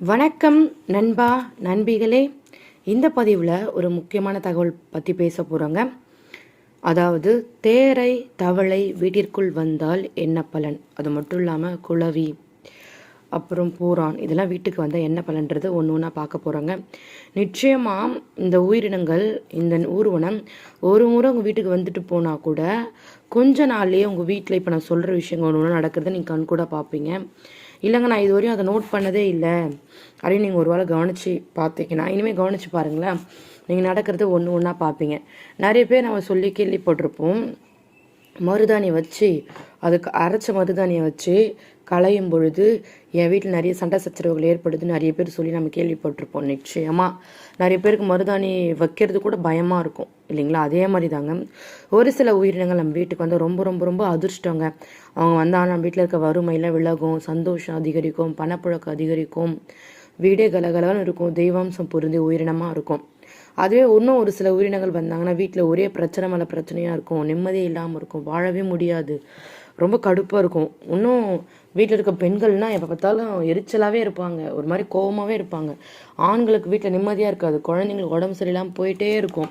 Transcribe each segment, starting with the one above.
வணக்கம் நண்பா நண்பிகளே. இந்த பதிவில் ஒரு முக்கியமான தகவல் பற்றி பேச போகிறோங்க அதாவது தேரை தவளை வீட்டிற்குள் வந்தால் என்ன பலன்? அது மட்டும் இல்லாமல் குளவி அப்புறம் பூரான் இதெல்லாம் வீட்டுக்கு வந்தால் என்ன பலன்றது ஒன்று ஒன்றா பார்க்க போகிறோங்க நிச்சயமாக இந்த உயிரினங்கள் இந்த ஊர்வனம் ஒரு முறை உங்கள் வீட்டுக்கு வந்துட்டு போனால் கூட கொஞ்ச நாள்லேயே உங்கள் வீட்டில் இப்போ நான் சொல்கிற விஷயங்கள் ஒன்று ஒன்று நடக்கிறத நீங்கள் கண் கூட பார்ப்பீங்க இல்லைங்க நான் இது வரையும் அதை நோட் பண்ணதே இல்லை. அப்படின்னு நீங்கள் ஒரு வேளை கவனித்து பார்த்தீங்கன்னா இனிமேல் கவனித்து பாருங்களேன். நீங்கள் நடக்கிறது ஒன்று ஒன்றா பார்ப்பீங்க நிறைய பேர் நம்ம சொல்லி கேள்விப்பட்டிருப்போம். மருதாணி வச்சு அதுக்கு அரைச்ச மருதாணியை வச்சு களையும் பொழுது என் வீட்டில் நிறைய சண்டை சச்சரவுகள் ஏற்படுது நிறைய பேர் சொல்லி நம்ம கேள்விப்பட்டிருப்போம் நிச்சயமாக நிறைய பேருக்கு மருதாணி வைக்கிறது கூட பயமாக இருக்கும் இல்லைங்களா? அதே மாதிரி தாங்க ஒரு சில உயிரினங்கள் நம்ம வீட்டுக்கு வந்து ரொம்ப ரொம்ப ரொம்ப அதிர்ஷ்டங்க. அவங்க வந்தால் நம்ம வீட்டில் இருக்க வறுமையில் விலகும் சந்தோஷம் அதிகரிக்கும் பணப்புழக்கம் அதிகரிக்கும் வீடே கலகலன்னு இருக்கும் தெய்வாம்சம் பொருந்தி உயிரினமாக இருக்கும். அதுவே இன்னும் ஒரு சில உயிரினங்கள் வந்தாங்கன்னா வீட்டில் ஒரே பிரச்சனை மேலே பிரச்சனையாக இருக்கும் நிம்மதியே இல்லாமல் இருக்கும் வாழவே முடியாது. ரொம்ப கடுப்பாக இருக்கும். இன்னும் வீட்டில் இருக்க பெண்கள்னால் எப்போ பார்த்தாலும் எரிச்சலாகவே இருப்பாங்க. ஒரு மாதிரி கோவமாகவே இருப்பாங்க. ஆண்களுக்கு வீட்டில் நிம்மதியாக இருக்காது. குழந்தைங்களுக்கு உடம்பு சரியில்லாமல் போயிட்டே இருக்கும்.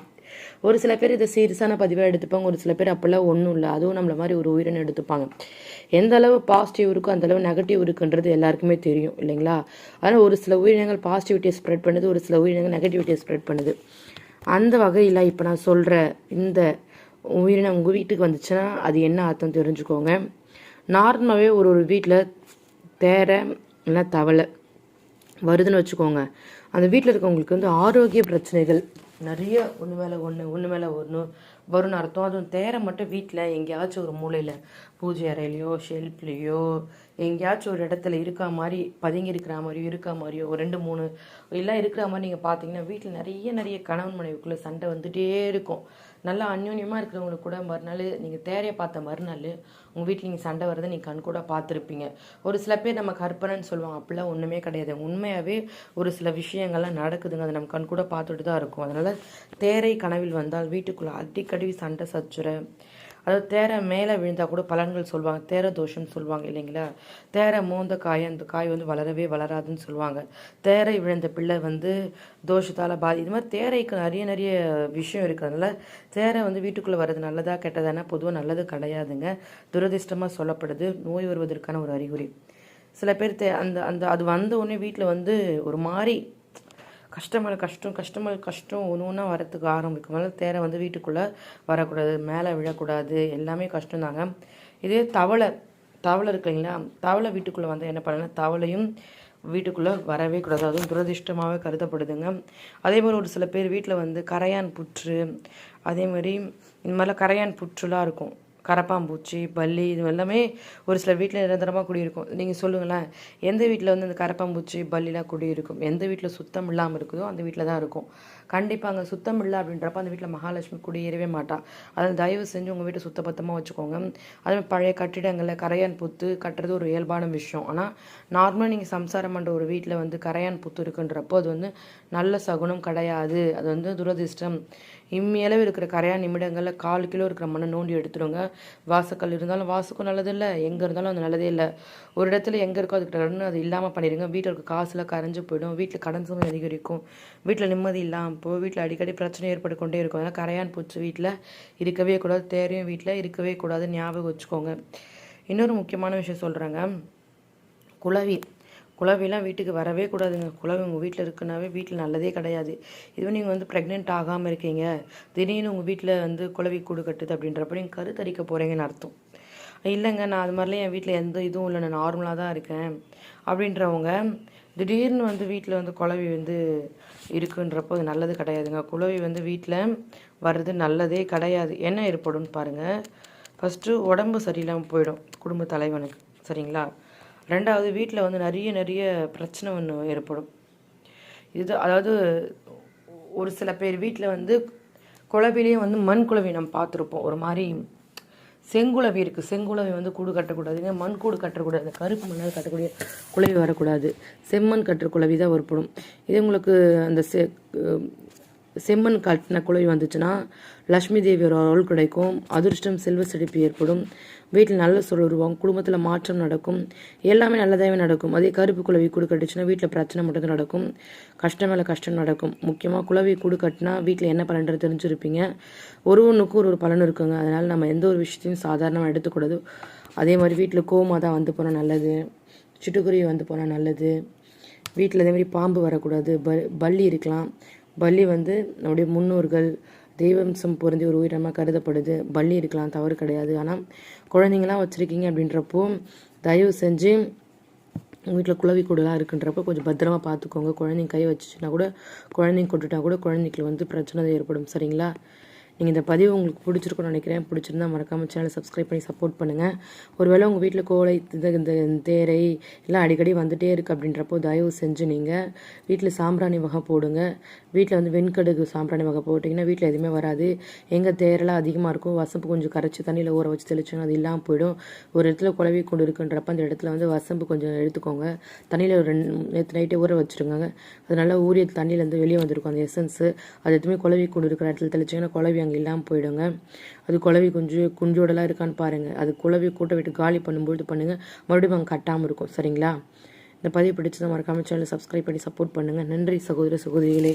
ஒரு சில பேர் இதை சீரியஸான பதிவாக எடுத்துப்பாங்க ஒரு சில பேர் அப்போல்லாம் ஒன்றும் இல்லை. அதுவும் நம்மள மாதிரி ஒரு உயிரினம் எடுத்துப்பாங்க. எந்த அளவு பாசிட்டிவ் இருக்கோ அந்த அளவு நெகட்டிவ் இருக்குன்றது எல்லாருக்குமே தெரியும் இல்லைங்களா? ஆனால் ஒரு சில உயிரினங்கள் பாசிட்டிவிட்டியை ஸ்ப்ரெட் பண்ணுது ஒரு சில உயிரினங்கள் நெகட்டிவிட்டியை ஸ்ப்ரெட் பண்ணுது. அந்த வகையில் இப்போ நான் சொல்கிற இந்த உயிரினம் உங்கள் வீட்டுக்கு வந்துச்சுன்னா அது என்ன அர்த்தம் தெரிஞ்சுக்கோங்க. நார்மலாகவே ஒரு ஒரு வீட்டில் தேரை இல்லை தவளை வருதுன்னு வச்சுக்கோங்க. அந்த வீட்டில் இருக்கவங்களுக்கு வந்து ஆரோக்கிய பிரச்சனைகள் நிறைய ஒன்று மேலே ஒன்று ஒன்று மேலே ஒன்று வரும்னு அர்த்தம். அதுவும் தேரை மட்டும் வீட்டில் எங்கேயாச்சும் ஒரு மூலையில் பூஜை அறையிலையோ ஷெல்ஃப்லேயோ எங்கேயாச்சும் ஒரு இடத்துல இருக்கா மாதிரி பதுங்கி இருக்கிற மாதிரியோ இருக்கா மாதிரியோ ஒரு ரெண்டு மூணு எல்லாம் இருக்கிற மாதிரி நீங்கள் பார்த்தீங்கன்னா வீட்டில் நிறைய நிறைய கணவன் மனைவிக்குள்ளே சண்டை வந்துகிட்டே இருக்கும். நல்லா அந்யோன்யமாக இருக்கிறவங்களுக்கு கூட மறுநாள் நீங்கள் தேரையை பார்த்த மறுநாள் உங்கள் வீட்டில் நீங்கள் சண்டை வரதை நீங்கள் கண் கூட பார்த்துருப்பீங்க. ஒரு சில பேர் நம்ம கற்பனைன்னு சொல்லுவாங்க. அப்படிலாம் ஒன்றுமே கிடையாது. உண்மையாகவே ஒரு சில விஷயங்கள்லாம் நடக்குதுங்க. அதை நம்ம கண் கூட பார்த்துட்டு தான் இருக்கும். அதனால் தேரை கனவில் வந்தால் வீட்டுக்குள்ளே அடிக்கடி சண்டை சச்சுரை. அதாவது தேரை மேலே விழுந்தால் கூட பலன்கள் சொல்லுவாங்க தேர தோஷம்னு சொல்லுவாங்க இல்லைங்களா? தேரை மோந்த காய் அந்த காய் வந்து வளரவே வளராதுன்னு சொல்லுவாங்க தேரை விழுந்த பிள்ளை வந்து தோஷத்தால் பாதி இது மாதிரி தேரைக்கு நிறைய நிறைய விஷயம் இருக்கிறதுனால தேரை வந்து வீட்டுக்குள்ளே வர்றது நல்லதாக கெட்டதானா? பொதுவாக நல்லது கிடையாதுங்க. துரதிர்ஷ்டமாக சொல்லப்படுது. நோய் வருவதற்கான ஒரு அறிகுறி. சில பேர் தே அந்த அந்த அது வந்த உடனே வீட்டில் வந்து ஒரு மாதிரி கஷ்டமர் கஷ்டம் கஷ்டமர் கஷ்டம் ஒன்று ஒன்றா வரத்துக்கு ஆரம்பிக்கும். மேலே தேரை வந்து வீட்டுக்குள்ளே வரக்கூடாது மேலே விழக்கூடாது எல்லாமே கஷ்டம்தாங்க. இதே தவளை தவளை இருக்குங்களா தவளை வீட்டுக்குள்ளே வந்து என்ன பண்ணலாம் தவளையும் வீட்டுக்குள்ளே வரவே கூடாது. அதுவும் துரதிர்ஷ்டமாகவே கருதப்படுதுங்க. அதே மாதிரி ஒரு சில பேர் வீட்டில் வந்து கரையான் புற்று அதே மாதிரி இந்த மாதிரிலாம் கரையான் புற்றுலாம் இருக்கும். கரப்பாம்பூச்சி பல்லி இது எல்லாமே ஒரு சில வீட்டில் நிரந்தரமாக குடியிருக்கும். நீங்கள் சொல்லுங்களேன் எந்த வீட்டில் வந்து இந்த கரப்பாம்பூச்சி பல்லிலாம் குடியிருக்கும்? எந்த வீட்டில் சுத்தம் இல்லாமல் இருக்குதோ அந்த வீட்டில் தான் இருக்கும். கண்டிப்பாக அங்கே சுத்தம் இல்லை அப்படின்றப்ப அந்த வீட்டில் மகாலட்சுமி குடியேறவே மாட்டான் அதில் தயவு செஞ்சு உங்கள் வீட்டை சுத்தபத்தமாக வச்சுக்கோங்க. அதுமாதிரி பழைய கட்டிடங்களில் கரையான் புத்து கட்டுறது ஒரு இயல்பான விஷயம். ஆனால் நார்மலாக நீங்கள் சம்சாரம் பண்ணுற ஒரு வீட்டில் வந்து கரையான் புத்து இருக்குன்றப்போ அது வந்து நல்ல சகுனம் கிடையாது. அது வந்து துரதிர்ஷ்டம். இம்மியளவு இருக்கிற கரையான் நிமிடங்களில் கால் கிலோ இருக்கிற மண்ணை நோண்டி எடுத்துருங்க வாசக்கல் இருந்தாலும் வாசுக்கும் நல்லது இல்லை எங்கே இருந்தாலும் அது நல்லதே இல்லை. ஒரு இடத்துல எங்கே இருக்கோ அதுக்கு கடன் அது இல்லாமல் பண்ணிடுங்க. வீட்டில் இருக்க காசுலாம் கரைஞ்சு போயிடும். வீட்டில் கடன் சுமை அதிகரிக்கும். வீட்டில் நிம்மதி இல்லாமல் போ வீட்டில் அடிக்கடி பிரச்சனை ஏற்பட்டு கொண்டே இருக்கும். அதனால் கரையான் பூச்சி வீட்டில் இருக்கவே கூடாது. தேரையும் வீட்டில் இருக்கவே கூடாது ஞாபகம் வச்சுக்கோங்க. இன்னொரு முக்கியமான விஷயம் சொல்கிறேங்க குளவி. குளவிலாம் வீட்டுக்கு வரவே கூடாதுங்க. குழவி உங்கள் வீட்டில் இருக்குனாவே வீட்டில் நல்லதே கிடையாது. இதுவே நீங்கள் வந்து ப்ரெக்னென்ட் ஆகாமல் இருக்கீங்க. திடீர்னு உங்கள் வீட்டில் வந்து குழவி கூடு கட்டுது அப்படின்றப்ப நீங்கள் கருத்தரிக்க போகிறீங்கன்னு அர்த்தம். இல்லைங்க நான் அது மாதிரிலாம் என் வீட்டில் எந்த இதுவும் இல்லை. நான் நார்மலாக தான் இருக்கேன். அப்படின்றவங்க திடீர்னு வந்து வீட்டில் வந்து குழவி வந்து இருக்குன்றப்போ அது நல்லது கிடையாதுங்க. குழவி வந்து வீட்டில் வர்றது நல்லதே கிடையாது. என்ன ஏற்படும்னு பாருங்கள் ஃபஸ்ட்டு உடம்பு சரியில்லாமல் போயிடும் குடும்ப தலைவனுக்கு. சரிங்களா? ரெண்டாவது வீட்டில் வந்து நிறைய நிறைய பிரச்சனை ஒன்று ஏற்படும். இது அதாவது ஒரு சில பேர் வீட்டில் வந்து குழவிலேயே வந்து மண் குழவி நம்ம பார்த்துருப்போம். ஒரு மாதிரி செங்குழவி இருக்குது செங்குழவி வந்து கூடு கட்டக்கூடாதுங்க. மண் கூடு கட்டக்கூடாது. கருப்பு மண்ணால் கட்டக்கூடிய குழவி வரக்கூடாது. செம்மண் கட்டுற குழவி தான் ஏற்படும் இதே உங்களுக்கு அந்த செ செம்மண் கட்டின குழவி வந்துச்சுன்னா லக்ஷ்மி தேவியோட அருள் கிடைக்கும். அதிர்ஷ்டம் செல்வ செழிப்பு ஏற்படும். வீட்டில் நல்ல சொல் உருவாகும். குடும்பத்தில் மாற்றம் நடக்கும். எல்லாமே நல்லதாகவே நடக்கும். அதே கருப்பு குழவி கூடு கட்டுச்சுன்னா வீட்டில் பிரச்சனை மட்டும் நடக்கும். கஷ்டம் மேலே கஷ்டம் நடக்கும். முக்கியமாக குழவி கூடு கட்டினா வீட்டில் என்ன பலன்றது தெரிஞ்சிருப்பீங்க. ஒரு ஒன்றுக்கும் ஒரு ஒரு பலன் இருக்குங்க. அதனால் நம்ம எந்த ஒரு விஷயத்தையும் சாதாரணமாக எடுத்துக்கூடாது. அதே மாதிரி வீட்டில் கோமாதான் வந்து போனால் நல்லது. சிட்டுக்குருவி வந்து போனால் நல்லது. வீட்டில் இதே மாதிரி பாம்பு வரக்கூடாது. ப பல்லி இருக்கலாம். பள்ளி வந்து நம்முடைய முன்னோர்கள் தெய்வம்சம் பொருந்திய ஒரு உயிரினமாக கருதப்படுது. பள்ளி இருக்கலாம் தவறு கிடையாது. ஆனால் குழந்தைங்களாம் வச்சுருக்கீங்க அப்படின்றப்போ தயவு செஞ்சு உங்கள் வீட்டில் குழவி கூடலாம் இருக்குன்றப்போ கொஞ்சம் பத்திரமா பார்த்துக்கோங்க குழந்தைங்க கை வச்சுச்சுன்னா கூட குழந்தைங்க கொட்டுட்டா கூட குழந்தைக்கு வந்து பிரச்சனை ஏற்படும். சரிங்களா? நீங்கள் இந்த பதிவு உங்களுக்கு பிடிச்சிருக்கும்னு நினைக்கிறேன். பிடிச்சிருந்தா மறக்காமல் சேனலை சப்ஸ்கிரைப் பண்ணி சப்போர்ட் பண்ணுங்கள் ஒருவேளை உங்கள் வீட்டில் கோழை இந்த இந்த தேரை எல்லாம் அடிக்கடி வந்துட்டே இருக்குது அப்படின்றப்போ தயவு செஞ்சு நீங்கள் வீட்டில் சாம்பிராணி வகை போடுங்க. வீட்டில் வந்து வெண்கடுகு சாம்பிராணி வகை போட்டிங்கன்னா வீட்டில் எதுவுமே வராது. எங்கள் தேரெல்லாம் அதிகமாக இருக்கும். வசம்பு கொஞ்சம் கரைச்சி தண்ணியில் ஊற வச்சு தெளிச்சோன்னா அது இல்லாமல் போயிடும். ஒரு இடத்துல குழவி கொண்டு இருக்குன்றப்ப அந்த இடத்துல வந்து வசம்பு கொஞ்சம் எடுத்துக்கோங்க. தண்ணியில் ஒரு ரெண்டு நேற்று நைட்டே ஊற வச்சுருங்க அது நல்லா ஊறிய வந்து வெளியே வந்திருக்கும் அந்த எசன்ஸு அது எதுவுமே குழவி கொண்டு இருக்கிற இடத்துல தெளிச்சிங்கன்னா குழவி அங்கே இல்லாமல் போயிடுங்க. அது குழவி குஞ்சு குஞ்சோடலாம் இருக்கான்னு பாருங்கள் அது குழவி கூட்ட விட்டு காலி பண்ணும்பொழுது பண்ணுங்கள் மறுபடியும் அங்கே கட்டாமல் இருக்கும். சரிங்களா? இந்த பதிவு பிடிச்சதை மறக்காமல் சேனலை சப்ஸ்கிரைப் பண்ணி சப்போர்ட் பண்ணுங்கள் நன்றி சகோதர சகோதரிகளே.